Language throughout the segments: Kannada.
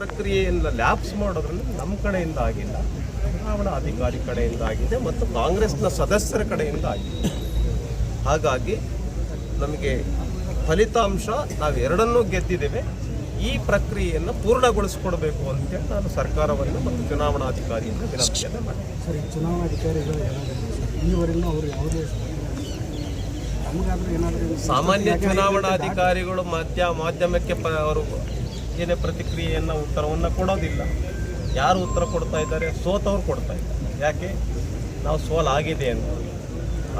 ಪ್ರಕ್ರಿಯೆಯಿಂದ ಲ್ಯಾಬ್ಸ್ ಮಾಡೋದ್ರಲ್ಲಿ ನಮ್ಮ ಕಡೆಯಿಂದ ಆಗಿಲ್ಲ ಚುನಾವಣಾ ಅಧಿಕಾರಿ ಕಡೆಯಿಂದ ಆಗಿದೆ ಮತ್ತು ಕಾಂಗ್ರೆಸ್ನ ಸದಸ್ಯರ ಕಡೆಯಿಂದ ಆಗಿದೆ. ಹಾಗಾಗಿ ನಮಗೆ ಫಲಿತಾಂಶ ನಾವು ಎರಡನ್ನೂ ಗೆದ್ದಿದ್ದೇವೆ. ಈ ಪ್ರಕ್ರಿಯೆಯನ್ನು ಪೂರ್ಣಗೊಳಿಸಿಕೊಡ್ಬೇಕು ಅಂತೇಳಿ ನಾನು ಸರ್ಕಾರವನ್ನು ಮತ್ತು ಚುನಾವಣಾಧಿಕಾರಿಯಿಂದ ವಿನಂತಿಯನ್ನು ಮಾಡ್ತೀನಿ. ಸರ್ ಈ ಚುನಾವಣಾಧಿಕಾರಿಗಳು ಈವರೆಗೂ ಅವರು ಯಾವುದೇ ನಮಗಾದ್ರೂ ಏನಾದರೂ ಸಾಮಾನ್ಯ ಚುನಾವಣಾಧಿಕಾರಿಗಳು ಮಾಧ್ಯ ಮಾಧ್ಯಮಕ್ಕೆ ಪ ಅವರು ಏನೇ ಪ್ರತಿಕ್ರಿಯೆಯನ್ನು, ಉತ್ತರವನ್ನು ಕೊಡೋದಿಲ್ಲ. ಯಾರು ಉತ್ತರ ಕೊಡ್ತಾ ಇದ್ದಾರೆ, ಸೋತವ್ರು ಕೊಡ್ತಾ ಇದ್ದಾರೆ. ಯಾಕೆ? ನಾವು ಸೋಲಾಗಿದೆ ಅಂತ.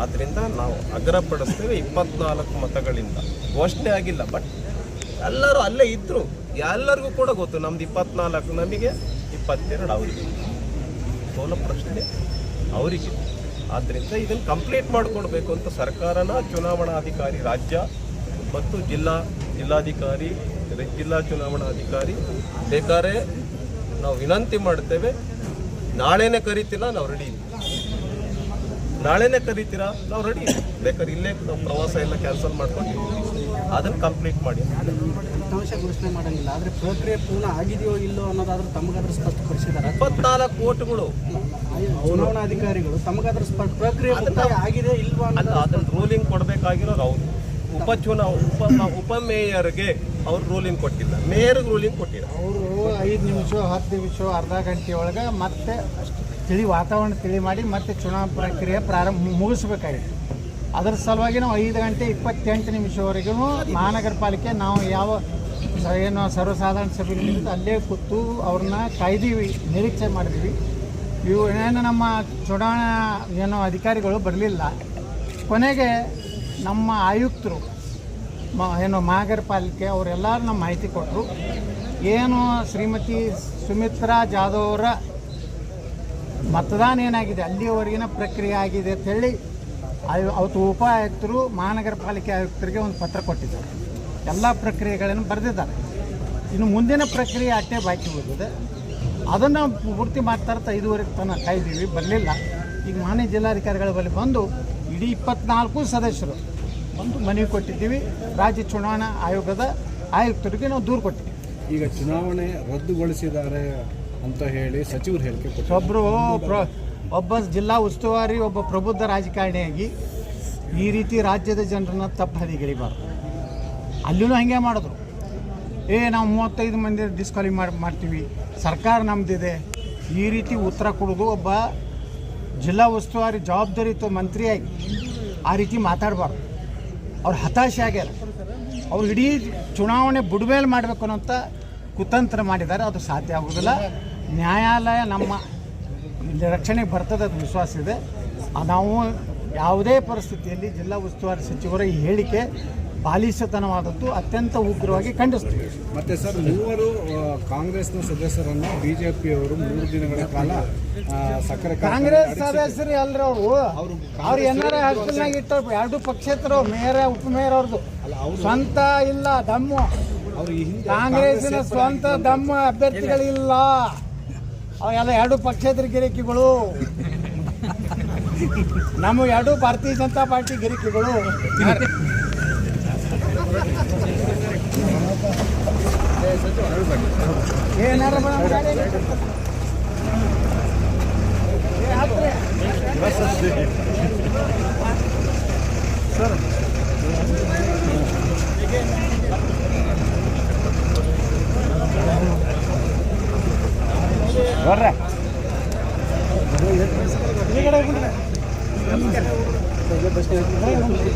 ಆದ್ದರಿಂದ ನಾವು ಅಗ್ರಪಡಿಸ್ತೇವೆ ಇಪ್ಪತ್ನಾಲ್ಕು ಮತಗಳಿಂದ. ಘೋಷಣೆ ಆಗಿಲ್ಲ ಬಟ್ ಎಲ್ಲರೂ ಅಲ್ಲೇ ಇದ್ದರು ಎಲ್ಲರಿಗೂ ಕೂಡ ಗೊತ್ತು, ನಮ್ದು ಇಪ್ಪತ್ನಾಲ್ಕು ನಮಗೆ ಇಪ್ಪತ್ತೆರಡು ಅವರಿಗೆ. ಸೋಲ ಪ್ರಶ್ನೆ ಅವರಿಗೆ. ಆದ್ದರಿಂದ ಇದನ್ನು ಕಂಪ್ಲೀಟ್ ಮಾಡಿಕೊಡ್ಬೇಕು ಅಂತ ಸರ್ಕಾರನ ಚುನಾವಣಾಧಿಕಾರಿ ರಾಜ್ಯ ಮತ್ತು ಜಿಲ್ಲಾ ಜಿಲ್ಲಾಧಿಕಾರಿ ರ- ಜಿಲ್ಲಾ ಚುನಾವಣಾಧಿಕಾರಿ ಬೇಕಾದ್ರೆ ನಾವು ವಿನಂತಿ ಮಾಡ್ತೇವೆ ನಾಳೆನೇ ಕರಿತಿಲ್ಲ ನಾವು ರೆಡಿ ನಾಳೆನೇ ಕರಿತೀರಾ ನಾವು ರೆಡಿ ಬೇಕಾದ್ರೆ ಇಲ್ಲೇ ನಾವು ಪ್ರವಾಸ ಎಲ್ಲ ಕ್ಯಾನ್ಸಲ್ ಮಾಡ್ಕೊಂಡು ಅದನ್ನು ಕಂಪ್ಲೀಟ್ ಮಾಡಿ. ಫಲಿತಾಂಶ ಘೋಷಣೆ ಮಾಡಂಗಿಲ್ಲ ಆದರೆ ಪ್ರಕ್ರಿಯೆ ಪೂರ್ಣ ಆಗಿದೆಯೋ ಇಲ್ಲೋ ಅನ್ನೋದಾದ್ರೂ ತಮಗಾದ್ರೂ ಸ್ಪಷ್ಟಪಡಿಸಿದ್ದಾರೆ ಇಪ್ಪತ್ನಾಲ್ಕು ಕೋಟಿಗಳು ಚುನಾವಣಾಧಿಕಾರಿಗಳು ತಮಗಾದ್ರೂ ಪ್ರಕ್ರಿಯೆ ಆಗಿದೆ ಇಲ್ವಾ ಅದನ್ನು ರೂಲಿಂಗ್ ಕೊಡಬೇಕಾಗಿರೋರು ಅವರು ಉಪಚುನಾ ಉಪ ಉಪ ಮೇಯರ್ಗೆ ಅವ್ರು ರೂಲಿಂಗ್ ಕೊಟ್ಟಿಲ್ಲ. ಮೇಯರ್ಗೆ ರೂಲಿಂಗ್ ಕೊಟ್ಟಿಲ್ಲ. ಅವರು ಐದು ನಿಮಿಷ, ಹತ್ತು ನಿಮಿಷ, ಅರ್ಧ ಗಂಟೆ ಒಳಗೆ ಮತ್ತೆ ತಿಳಿ ವಾತಾವರಣ ತಿಳಿ ಮಾಡಿ ಮತ್ತೆ ಚುನಾವಣಾ ಪ್ರಕ್ರಿಯೆ ಪ್ರಾರಂಭ ಮುಗಿಸ್ಬೇಕಾಗಿತ್ತು ಅದರ ಸಲುವಾಗಿ ನಾವು ಐದು ಗಂಟೆ ಇಪ್ಪತ್ತೆಂಟು ನಿಮಿಷವರೆಗೂ ಮಹಾನಗರ ಪಾಲಿಕೆ ನಾವು ಯಾವ ಏನು ಸರ್ವಸಾಧಾರಣ ಸಭೆ ನಡೀತದೆ ಅಲ್ಲೇ ಕೂತು ಅವ್ರನ್ನ ಕಾಯ್ದೀವಿ ನಿರೀಕ್ಷೆ ಮಾಡಿದ್ವಿ. ಇವು ಏನು ನಮ್ಮ ಚುನಾವಣಾ ಏನು ಅಧಿಕಾರಿಗಳು ಬರಲಿಲ್ಲ. ಕೊನೆಗೆ ನಮ್ಮ ಆಯುಕ್ತರು, ಮ, ಏನು ಮಹಾನಗರ ಪಾಲಿಕೆ ಅವರೆಲ್ಲರೂ ನಮ್ಮ ಮಾಹಿತಿ ಕೊಟ್ಟರು ಏನು ಶ್ರೀಮತಿ ಸುಮಿತ್ರಾ ಜಾಧವ್ ಅವರ ಮತದಾನ ಏನಾಗಿದೆ, ಅಲ್ಲಿಯವರೆಗಿನ ಪ್ರಕ್ರಿಯೆ ಆಗಿದೆ ಅಂತ ಹೇಳಿ ಆಯು- ಅವತ್ತು ಉಪ ಆಯುಕ್ತರು ಮಹಾನಗರ ಪಾಲಿಕೆ ಆಯುಕ್ತರಿಗೆ ಒಂದು ಪತ್ರ ಕೊಟ್ಟಿದ್ದಾರೆ. ಎಲ್ಲ ಪ್ರಕ್ರಿಯೆಗಳನ್ನು ಬರೆದಿದ್ದಾರೆ. ಇನ್ನು ಮುಂದಿನ ಪ್ರಕ್ರಿಯೆ ಅಟ್ಟೆ ಬಾಕಿ ಹೋಗಿದೆ ಅದನ್ನು ಪೂರ್ತಿ ಮಾತಾಡ್ತಾ ಐದುವರೆಗೆ ತನ್ನ ಕಾಯ್ದೀವಿ, ಬರಲಿಲ್ಲ. ಈಗ ಮಾನ್ಯ ಜಿಲ್ಲಾಧಿಕಾರಿಗಳ ಬಳಿ ಬಂದು ಇಡೀ ಇಪ್ಪತ್ನಾಲ್ಕು ಸದಸ್ಯರು ಒಂದು ಮನವಿ ಕೊಟ್ಟಿದ್ದೀವಿ. ರಾಜ್ಯ ಚುನಾವಣಾ ಆಯೋಗದ ಆಯುಕ್ತರಿಗೆ ನಾವು ದೂರು ಕೊಟ್ಟಿದ್ದೀವಿ. ಈಗ ಚುನಾವಣೆ ರದ್ದುಗೊಳಿಸಿದ್ದಾರೆ ಅಂತ ಹೇಳಿ ಸಚಿವರು ಹೇಳಿಕೆ ಒಬ್ಬರು ಒಬ್ಬ ಜಿಲ್ಲಾ ಉಸ್ತುವಾರಿ ಒಬ್ಬ ಪ್ರಬುದ್ಧ ರಾಜಕಾರಣಿಯಾಗಿ ಈ ರೀತಿ ರಾಜ್ಯದ ಜನರನ್ನ ತಪ್ಪು ಹದಿಗೆಳಿಬಾರ್ದು ಅಲ್ಲಿನೂ ಹಾಗೆ ಮಾಡಿದ್ರು. ಏ ನಾವು ಮೂವತ್ತೈದು ಮಂದಿ ಡಿಸ್ಕಾಲಿ ಮಾಡಿ ಮಾಡ್ತೀವಿ. ಸರ್ಕಾರ ನಮ್ಮದಿದೆ ಈ ರೀತಿ ಉತ್ತರ ಕೊಡೋದು ಒಬ್ಬ ಜಿಲ್ಲಾ ಉಸ್ತುವಾರಿ ಜವಾಬ್ದಾರಿಯುತ ಮಂತ್ರಿಯಾಗಿ ಆ ರೀತಿ ಮಾತಾಡಬಾರ್ದು. ಅವ್ರು ಹತಾಶೆ ಆಗ್ಯಾರ. ಅವ್ರು ಇಡೀ ಚುನಾವಣೆ ಬುಡಮೇಲೆ ಮಾಡಬೇಕು ಅನ್ನೋಂಥ ಕುತಂತ್ರ ಮಾಡಿದ್ದಾರೆ. ಅದು ಸಾಧ್ಯ ಆಗುವುದಿಲ್ಲ ನ್ಯಾಯಾಲಯ ನಮ್ಮ ರಕ್ಷಣೆಗೆ ಬರ್ತದೆ ಅದು ವಿಶ್ವಾಸ ಇದೆ. ನಾವು ಯಾವುದೇ ಪರಿಸ್ಥಿತಿಯಲ್ಲಿ ಜಿಲ್ಲಾ ಉಸ್ತುವಾರಿ ಸಚಿವರ ಈ ಹೇಳಿಕೆ ಬಾಲಿಶತನವಾದದ್ದು ಅತ್ಯಂತ ಉಗ್ರವಾಗಿ ಖಂಡಿಸ್ತೀವಿ. ಮತ್ತೆ ಸರ್ ಮೂವರು ಕಾಂಗ್ರೆಸ್ನ ಸದಸ್ಯರನ್ನು ಬಿಜೆಪಿಯವರು ಮೂರು ದಿನಗಳ ಕಾಲ ಸಕ್ಕರೆ ಕಾಂಗ್ರೆಸ್ ಸದಸ್ಯರು ಎಲ್ಲರೂ ಅವರು. ಅವ್ರು ಏನಾರ ಹಾಸ್ಟೆಲ್ನಾಗ ಇಟ್ಟರು ಎರಡು ಪಕ್ಷೇತರು ಮೇಯರ್ ಉಪಮೇಯರ್ ಅವ್ರದ್ದು ಸ್ವಂತ ಇಲ್ಲ ದಮ್ಮು. ಕಾಂಗ್ರೆಸ್ಸಿನ ಸ್ವಂತ ದಮ್ಮ ಅಭ್ಯರ್ಥಿಗಳಿಲ್ಲ. ಅವೆಲ್ಲ ಎರಡು ಪಕ್ಷೇತರ ಗಿರಿಕಿಗಳು. ನಮ್ಮ ಎರಡು ಭಾರತೀಯ ಜನತಾ ಪಾರ್ಟಿ ಗಿರಿಕಿಗಳು. ಏನಾರ ಮಾತಾಡಿ. ಏ, ಹತ್ರಿ. ಈ ಕಡೆ ಹೋಗ್ಬಿಡ್ರಿ.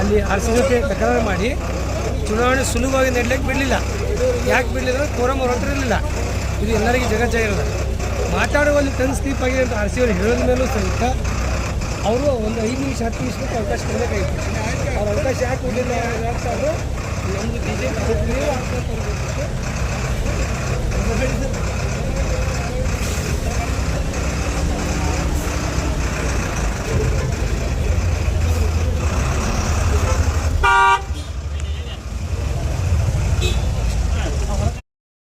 ಅಲ್ಲಿ ಆರ್ ಸಿ ಜೊತೆ ತಕರಾರು ಮಾಡಿ ಚುನಾವಣೆ ಸುಲಭವಾಗಿ ನಡ್ಲಿಕ್ಕೆ ಬಿಡಲಿಲ್ಲ. ಯಾಕೆ ಬಿಡಲಿಲ್ಲ ಕೋರಂ ಅವ್ರ ಹತ್ರ ಇರಲಿಲ್ಲ. ಇದು ಎಲ್ಲರಿಗೂ ಜಗಜ್ಜಾಗಿರೋದು ಮಾತಾಡುವಲ್ಲಿ ಕನ್ಸ್ತೀಪ್ ಆಗಿದೆ ಅಂತ ಆರ್ ಸಿ ಅವರು ಹೇಳಿದ ಮೇಲೂ ಸಹಿತ ಅವರು ಒಂದು ಐದು ನಿಮಿಷ, ಹತ್ತು ನಿಮಿಷಕ್ಕೆ ಅವಕಾಶ ಕೊಡಬೇಕಾಗಿತ್ತು. ಅವ್ರ ಅವಕಾಶ ಯಾಕೆ ಕೊಡಲಿಲ್ಲ ಅವರು ನಮ್ಮದು ಬಿ ಜೆ ಪಿ